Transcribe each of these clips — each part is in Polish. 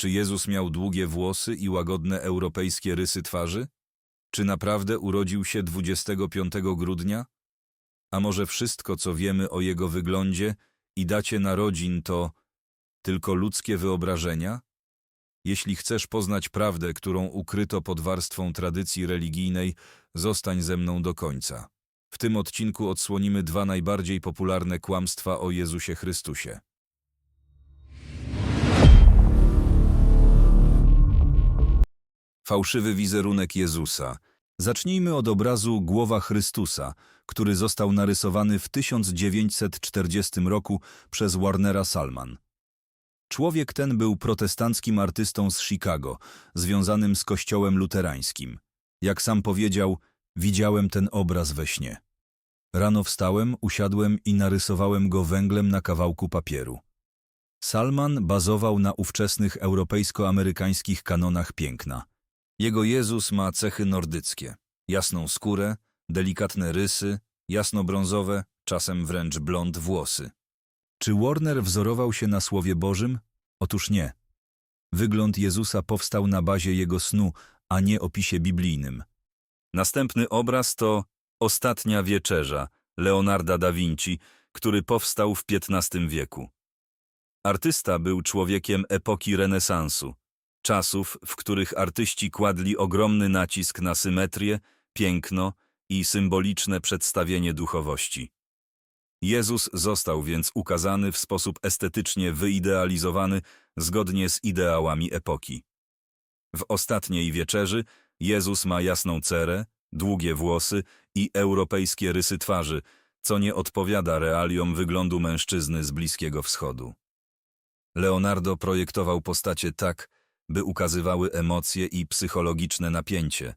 Czy Jezus miał długie włosy i łagodne europejskie rysy twarzy? Czy naprawdę urodził się 25 grudnia? A może wszystko, co wiemy o jego wyglądzie i dacie narodzin, to tylko ludzkie wyobrażenia? Jeśli chcesz poznać prawdę, którą ukryto pod warstwą tradycji religijnej, zostań ze mną do końca. W tym odcinku odsłonimy dwa najbardziej popularne kłamstwa o Jezusie Chrystusie. Fałszywy wizerunek Jezusa. Zacznijmy od obrazu Głowa Chrystusa, który został narysowany w 1940 roku przez Warnera Salman. Człowiek ten był protestanckim artystą z Chicago, związanym z kościołem luterańskim. Jak sam powiedział, widziałem ten obraz we śnie. Rano wstałem, usiadłem i narysowałem go węglem na kawałku papieru. Salman bazował na ówczesnych europejsko-amerykańskich kanonach piękna. Jego Jezus ma cechy nordyckie. Jasną skórę, delikatne rysy, jasno-brązowe, czasem wręcz blond włosy. Czy Warner wzorował się na Słowie Bożym? Otóż nie. Wygląd Jezusa powstał na bazie jego snu, a nie opisie biblijnym. Następny obraz to Ostatnia Wieczerza Leonarda da Vinci, który powstał w XV wieku. Artysta był człowiekiem epoki renesansu, czasów, w których artyści kładli ogromny nacisk na symetrię, piękno i symboliczne przedstawienie duchowości. Jezus został więc ukazany w sposób estetycznie wyidealizowany zgodnie z ideałami epoki. W ostatniej wieczerzy Jezus ma jasną cerę, długie włosy i europejskie rysy twarzy, co nie odpowiada realiom wyglądu mężczyzny z Bliskiego Wschodu. Leonardo projektował postacie tak, by ukazywały emocje i psychologiczne napięcie.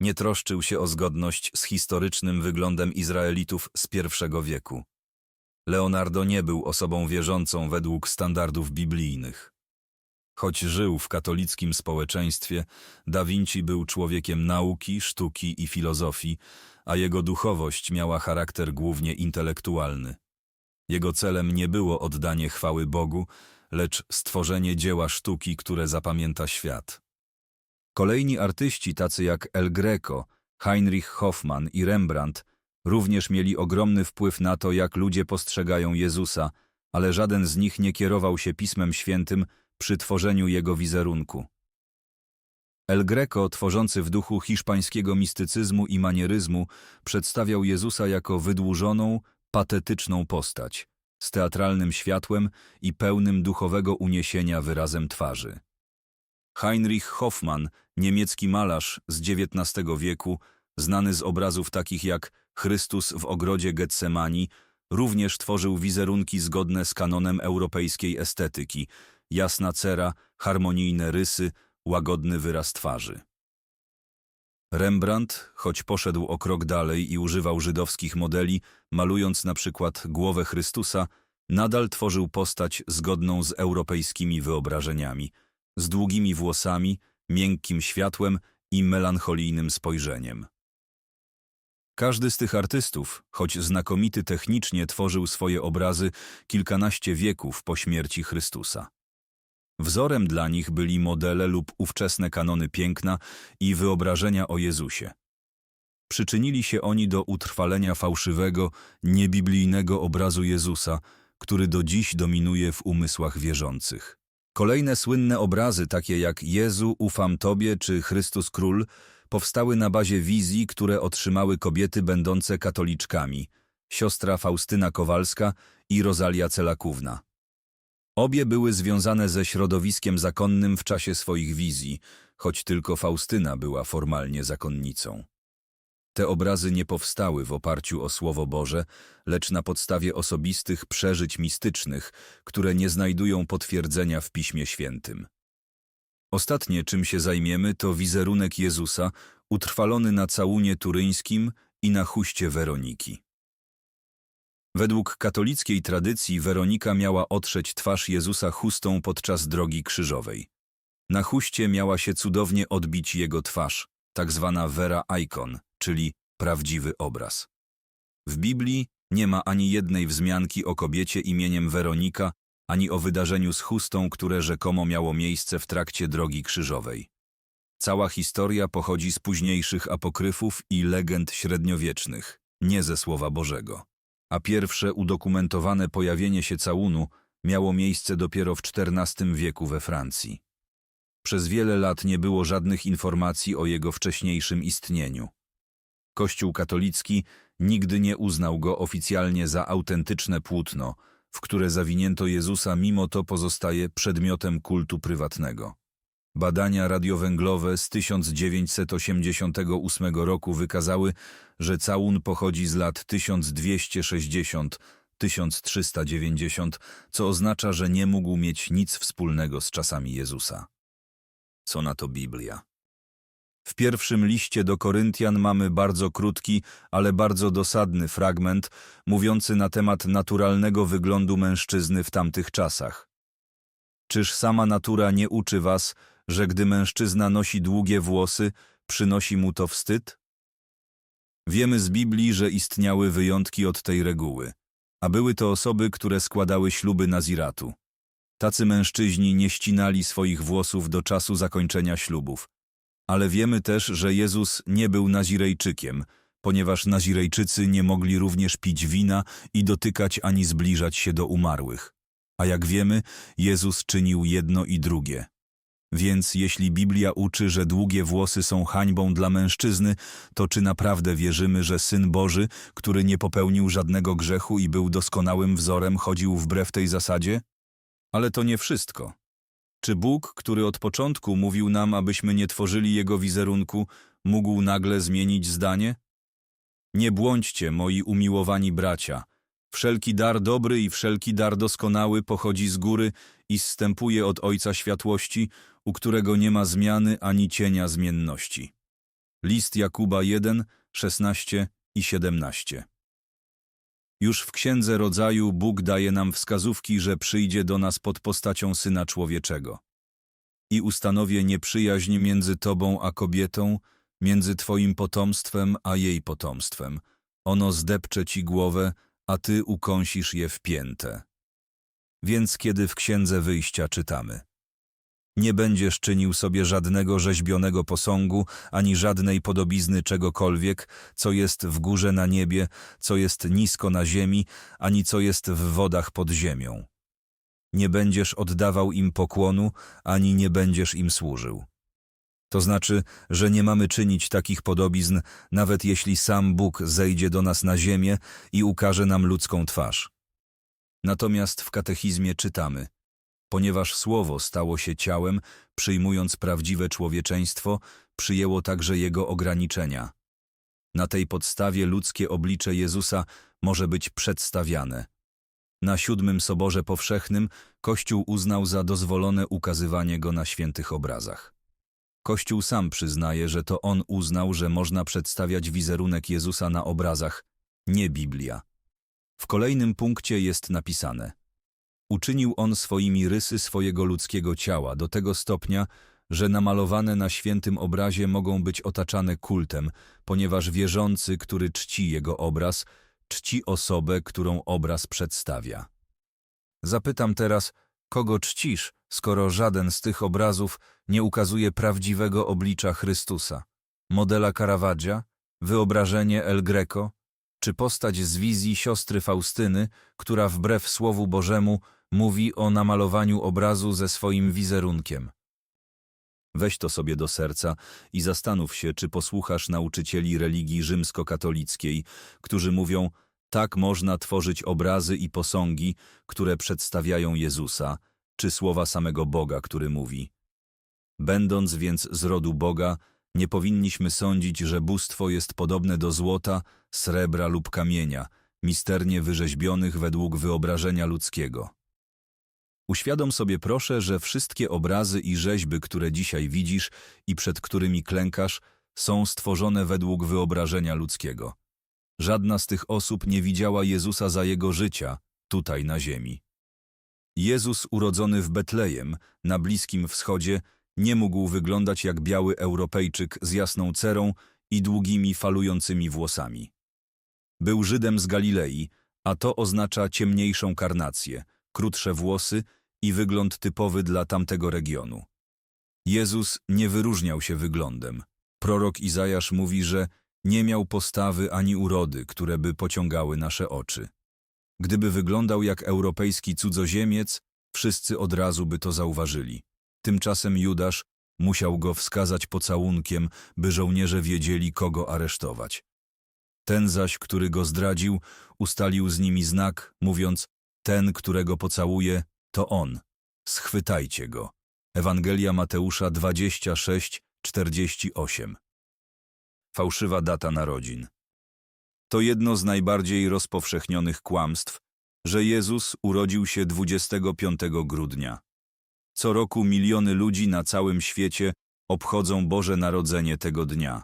Nie troszczył się o zgodność z historycznym wyglądem Izraelitów z I wieku. Leonardo nie był osobą wierzącą według standardów biblijnych. Choć żył w katolickim społeczeństwie, Da Vinci był człowiekiem nauki, sztuki i filozofii, a jego duchowość miała charakter głównie intelektualny. Jego celem nie było oddanie chwały Bogu, lecz stworzenie dzieła sztuki, które zapamięta świat. Kolejni artyści, tacy jak El Greco, Heinrich Hoffmann i Rembrandt, również mieli ogromny wpływ na to, jak ludzie postrzegają Jezusa, ale żaden z nich nie kierował się Pismem Świętym przy tworzeniu jego wizerunku. El Greco, tworzący w duchu hiszpańskiego mistycyzmu i manieryzmu, przedstawiał Jezusa jako wydłużoną, patetyczną postać, z teatralnym światłem i pełnym duchowego uniesienia wyrazem twarzy. Heinrich Hoffmann, niemiecki malarz z XIX wieku, znany z obrazów takich jak Chrystus w ogrodzie Getsemani, również tworzył wizerunki zgodne z kanonem europejskiej estetyki, jasna cera, harmonijne rysy, łagodny wyraz twarzy. Rembrandt, choć poszedł o krok dalej i używał żydowskich modeli, malując na przykład głowę Chrystusa, nadal tworzył postać zgodną z europejskimi wyobrażeniami, z długimi włosami, miękkim światłem i melancholijnym spojrzeniem. Każdy z tych artystów, choć znakomity technicznie, tworzył swoje obrazy kilkanaście wieków po śmierci Chrystusa. Wzorem dla nich byli modele lub ówczesne kanony piękna i wyobrażenia o Jezusie. Przyczynili się oni do utrwalenia fałszywego, niebiblijnego obrazu Jezusa, który do dziś dominuje w umysłach wierzących. Kolejne słynne obrazy, takie jak Jezu, ufam Tobie czy Chrystus Król, powstały na bazie wizji, które otrzymały kobiety będące katoliczkami, siostra Faustyna Kowalska i Rozalia Celakówna. Obie były związane ze środowiskiem zakonnym w czasie swoich wizji, choć tylko Faustyna była formalnie zakonnicą. Te obrazy nie powstały w oparciu o Słowo Boże, lecz na podstawie osobistych przeżyć mistycznych, które nie znajdują potwierdzenia w Piśmie Świętym. Ostatnie, czym się zajmiemy, to wizerunek Jezusa utrwalony na całunie turyńskim i na chuście Weroniki. Według katolickiej tradycji Weronika miała otrzeć twarz Jezusa chustą podczas drogi krzyżowej. Na chuście miała się cudownie odbić jego twarz, tak zwana vera icon, czyli prawdziwy obraz. W Biblii nie ma ani jednej wzmianki o kobiecie imieniem Weronika, ani o wydarzeniu z chustą, które rzekomo miało miejsce w trakcie drogi krzyżowej. Cała historia pochodzi z późniejszych apokryfów i legend średniowiecznych, nie ze Słowa Bożego. A pierwsze udokumentowane pojawienie się całunu miało miejsce dopiero w XIV wieku we Francji. Przez wiele lat nie było żadnych informacji o jego wcześniejszym istnieniu. Kościół katolicki nigdy nie uznał go oficjalnie za autentyczne płótno, w które zawinięto Jezusa, mimo to pozostaje przedmiotem kultu prywatnego. Badania radiowęglowe z 1988 roku wykazały, że całun pochodzi z lat 1260-1390, co oznacza, że nie mógł mieć nic wspólnego z czasami Jezusa. Co na to Biblia? W pierwszym liście do Koryntian mamy bardzo krótki, ale bardzo dosadny fragment mówiący na temat naturalnego wyglądu mężczyzny w tamtych czasach. Czyż sama natura nie uczy was, że gdy mężczyzna nosi długie włosy, przynosi mu to wstyd? Wiemy z Biblii, że istniały wyjątki od tej reguły, a były to osoby, które składały śluby naziratu. Tacy mężczyźni nie ścinali swoich włosów do czasu zakończenia ślubów. Ale wiemy też, że Jezus nie był Nazirejczykiem, ponieważ Nazirejczycy nie mogli również pić wina i dotykać ani zbliżać się do umarłych. A jak wiemy, Jezus czynił jedno i drugie. Więc jeśli Biblia uczy, że długie włosy są hańbą dla mężczyzny, to czy naprawdę wierzymy, że Syn Boży, który nie popełnił żadnego grzechu i był doskonałym wzorem, chodził wbrew tej zasadzie? Ale to nie wszystko. Czy Bóg, który od początku mówił nam, abyśmy nie tworzyli Jego wizerunku, mógł nagle zmienić zdanie? Nie błądźcie, moi umiłowani bracia. Wszelki dar dobry i wszelki dar doskonały pochodzi z góry i zstępuje od Ojca Światłości, u którego nie ma zmiany ani cienia zmienności. List Jakuba 1, 16 i 17 Już w Księdze Rodzaju Bóg daje nam wskazówki, że przyjdzie do nas pod postacią Syna Człowieczego. I ustanowię nieprzyjaźń między Tobą a kobietą, między Twoim potomstwem a jej potomstwem. Ono zdepcze Ci głowę, a Ty ukąsisz je w piętę. Więc kiedy w Księdze Wyjścia czytamy Nie będziesz czynił sobie żadnego rzeźbionego posągu, ani żadnej podobizny czegokolwiek, co jest w górze na niebie, co jest nisko na ziemi, ani co jest w wodach pod ziemią. Nie będziesz oddawał im pokłonu, ani nie będziesz im służył. To znaczy, że nie mamy czynić takich podobizn, nawet jeśli sam Bóg zejdzie do nas na ziemię i ukaże nam ludzką twarz. Natomiast w katechizmie czytamy, ponieważ Słowo stało się ciałem, przyjmując prawdziwe człowieczeństwo, przyjęło także jego ograniczenia. Na tej podstawie ludzkie oblicze Jezusa może być przedstawiane. Na siódmym Soborze Powszechnym Kościół uznał za dozwolone ukazywanie go na świętych obrazach. Kościół sam przyznaje, że to on uznał, że można przedstawiać wizerunek Jezusa na obrazach, nie Biblia. W kolejnym punkcie jest napisane Uczynił on swoimi rysy swojego ludzkiego ciała do tego stopnia, że namalowane na świętym obrazie mogą być otaczane kultem, ponieważ wierzący, który czci jego obraz, czci osobę, którą obraz przedstawia. Zapytam teraz, kogo czcisz, skoro żaden z tych obrazów nie ukazuje prawdziwego oblicza Chrystusa? Modela Caravaggia? Wyobrażenie El Greco? Czy postać z wizji siostry Faustyny, która wbrew Słowu Bożemu mówi o namalowaniu obrazu ze swoim wizerunkiem? Weź to sobie do serca i zastanów się, czy posłuchasz nauczycieli religii rzymskokatolickiej, którzy mówią, tak można tworzyć obrazy i posągi, które przedstawiają Jezusa, czy słowa samego Boga, który mówi. Będąc więc z rodu Boga, nie powinniśmy sądzić, że bóstwo jest podobne do złota, srebra lub kamienia, misternie wyrzeźbionych według wyobrażenia ludzkiego. Uświadom sobie proszę, że wszystkie obrazy i rzeźby, które dzisiaj widzisz i przed którymi klękasz, są stworzone według wyobrażenia ludzkiego. Żadna z tych osób nie widziała Jezusa za jego życia, tutaj na ziemi. Jezus urodzony w Betlejem, na Bliskim Wschodzie, nie mógł wyglądać jak biały Europejczyk z jasną cerą i długimi falującymi włosami. Był Żydem z Galilei, a to oznacza ciemniejszą karnację, krótsze włosy i wygląd typowy dla tamtego regionu. Jezus nie wyróżniał się wyglądem. Prorok Izajasz mówi, że nie miał postawy ani urody, które by pociągały nasze oczy. Gdyby wyglądał jak europejski cudzoziemiec, wszyscy od razu by to zauważyli. Tymczasem Judasz musiał go wskazać pocałunkiem, by żołnierze wiedzieli, kogo aresztować. Ten zaś, który go zdradził, ustalił z nimi znak, mówiąc, ten, którego pocałuje, to on. Schwytajcie go. Ewangelia Mateusza 26, 48. Fałszywa data narodzin. To jedno z najbardziej rozpowszechnionych kłamstw, że Jezus urodził się 25 grudnia. Co roku miliony ludzi na całym świecie obchodzą Boże Narodzenie tego dnia.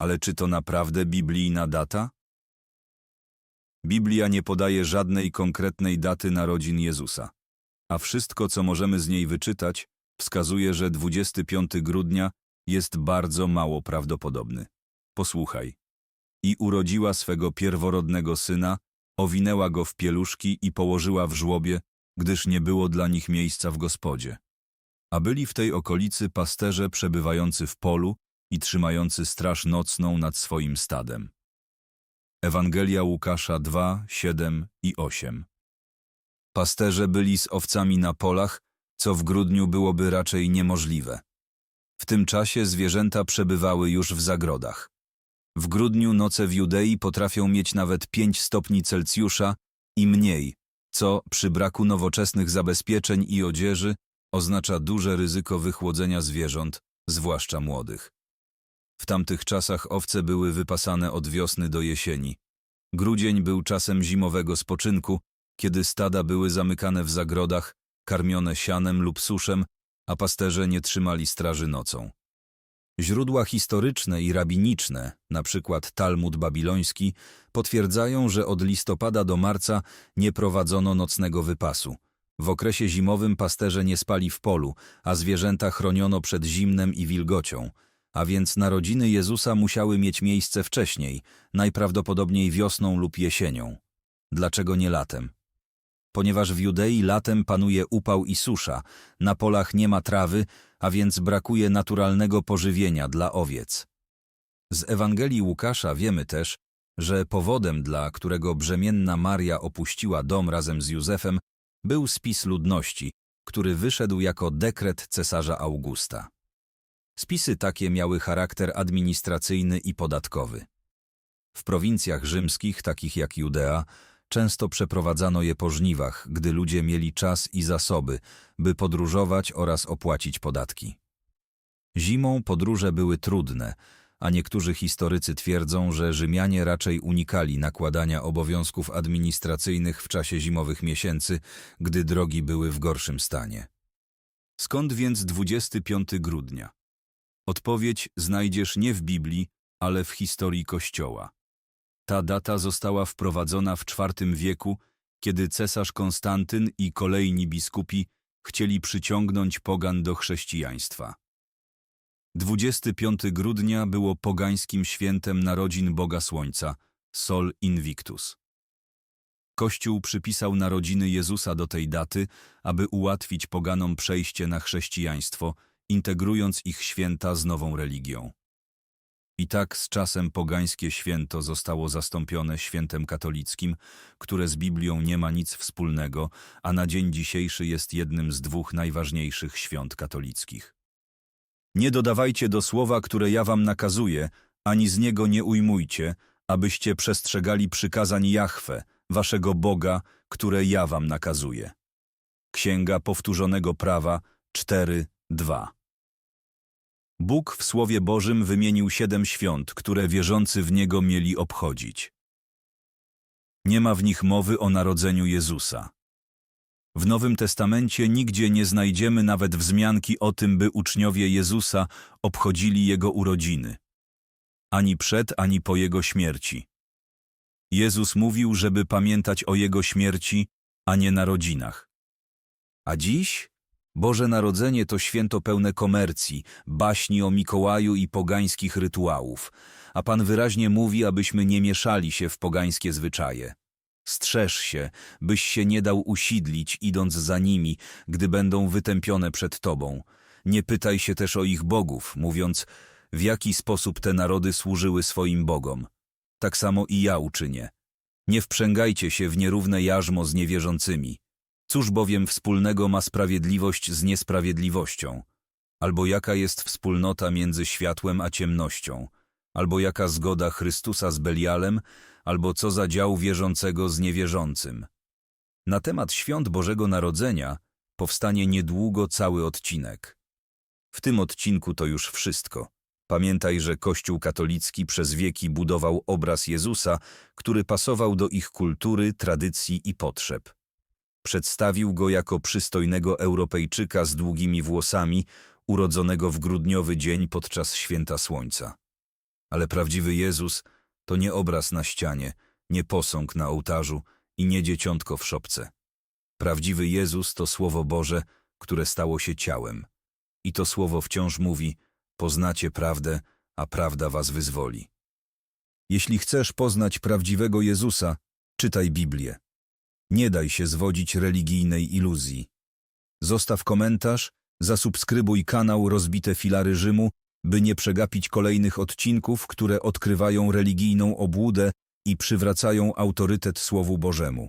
Ale czy to naprawdę biblijna data? Biblia nie podaje żadnej konkretnej daty narodzin Jezusa, a wszystko, co możemy z niej wyczytać, wskazuje, że 25 grudnia jest bardzo mało prawdopodobny. Posłuchaj. I urodziła swego pierworodnego syna, owinęła go w pieluszki i położyła w żłobie, gdyż nie było dla nich miejsca w gospodzie. A byli w tej okolicy pasterze przebywający w polu i trzymający straż nocną nad swoim stadem. Ewangelia Łukasza 2, 7 i 8 Pasterze byli z owcami na polach, co w grudniu byłoby raczej niemożliwe. W tym czasie zwierzęta przebywały już w zagrodach. W grudniu noce w Judei potrafią mieć nawet 5 stopni Celsjusza i mniej, co przy braku nowoczesnych zabezpieczeń i odzieży oznacza duże ryzyko wychłodzenia zwierząt, zwłaszcza młodych. W tamtych czasach owce były wypasane od wiosny do jesieni. Grudzień był czasem zimowego spoczynku, kiedy stada były zamykane w zagrodach, karmione sianem lub suszem, a pasterze nie trzymali straży nocą. Źródła historyczne i rabiniczne, np. Talmud babiloński, potwierdzają, że od listopada do marca nie prowadzono nocnego wypasu. W okresie zimowym pasterze nie spali w polu, a zwierzęta chroniono przed zimnem i wilgocią, a więc narodziny Jezusa musiały mieć miejsce wcześniej, najprawdopodobniej wiosną lub jesienią. Dlaczego nie latem? Ponieważ w Judei latem panuje upał i susza, na polach nie ma trawy, a więc brakuje naturalnego pożywienia dla owiec. Z Ewangelii Łukasza wiemy też, że powodem, dla którego brzemienna Maria opuściła dom razem z Józefem, był spis ludności, który wyszedł jako dekret cesarza Augusta. Spisy takie miały charakter administracyjny i podatkowy. W prowincjach rzymskich, takich jak Judea, często przeprowadzano je po żniwach, gdy ludzie mieli czas i zasoby, by podróżować oraz opłacić podatki. Zimą podróże były trudne, a niektórzy historycy twierdzą, że Rzymianie raczej unikali nakładania obowiązków administracyjnych w czasie zimowych miesięcy, gdy drogi były w gorszym stanie. Skąd więc 25 grudnia? Odpowiedź znajdziesz nie w Biblii, ale w historii Kościoła. Ta data została wprowadzona w IV wieku, kiedy cesarz Konstantyn i kolejni biskupi chcieli przyciągnąć pogan do chrześcijaństwa. 25 grudnia było pogańskim świętem narodzin Boga Słońca, Sol Invictus. Kościół przypisał narodziny Jezusa do tej daty, aby ułatwić poganom przejście na chrześcijaństwo, integrując ich święta z nową religią. I tak z czasem pogańskie święto zostało zastąpione świętem katolickim, które z Biblią nie ma nic wspólnego, a na dzień dzisiejszy jest jednym z dwóch najważniejszych świąt katolickich. Nie dodawajcie do słowa, które ja wam nakazuję, ani z niego nie ujmujcie, abyście przestrzegali przykazań Jahwe, waszego Boga, które ja wam nakazuję. Księga Powtórzonego Prawa 4.2 Bóg w Słowie Bożym wymienił siedem świąt, które wierzący w Niego mieli obchodzić. Nie ma w nich mowy o narodzeniu Jezusa. W Nowym Testamencie nigdzie nie znajdziemy nawet wzmianki o tym, by uczniowie Jezusa obchodzili Jego urodziny. Ani przed, ani po Jego śmierci. Jezus mówił, żeby pamiętać o Jego śmierci, a nie narodzinach. A dziś Boże Narodzenie to święto pełne komercji, baśni o Mikołaju i pogańskich rytuałów, a Pan wyraźnie mówi, abyśmy nie mieszali się w pogańskie zwyczaje. Strzeż się, byś się nie dał usidlić, idąc za nimi, gdy będą wytępione przed tobą. Nie pytaj się też o ich bogów, mówiąc, w jaki sposób te narody służyły swoim bogom. Tak samo i ja uczynię. Nie wprzęgajcie się w nierówne jarzmo z niewierzącymi. Cóż bowiem wspólnego ma sprawiedliwość z niesprawiedliwością? Albo jaka jest wspólnota między światłem a ciemnością? Albo jaka zgoda Chrystusa z Belialem? Albo co za dział wierzącego z niewierzącym? Na temat świąt Bożego Narodzenia powstanie niedługo cały odcinek. W tym odcinku to już wszystko. Pamiętaj, że Kościół katolicki przez wieki budował obraz Jezusa, który pasował do ich kultury, tradycji i potrzeb. Przedstawił go jako przystojnego Europejczyka z długimi włosami, urodzonego w grudniowy dzień podczas święta słońca. Ale prawdziwy Jezus to nie obraz na ścianie, nie posąg na ołtarzu i nie dzieciątko w szopce. Prawdziwy Jezus to Słowo Boże, które stało się ciałem. I to Słowo wciąż mówi, poznacie prawdę, a prawda was wyzwoli. Jeśli chcesz poznać prawdziwego Jezusa, czytaj Biblię. Nie daj się zwodzić religijnej iluzji. Zostaw komentarz, zasubskrybuj kanał Rozbite Filary Rzymu, by nie przegapić kolejnych odcinków, które odkrywają religijną obłudę i przywracają autorytet Słowu Bożemu.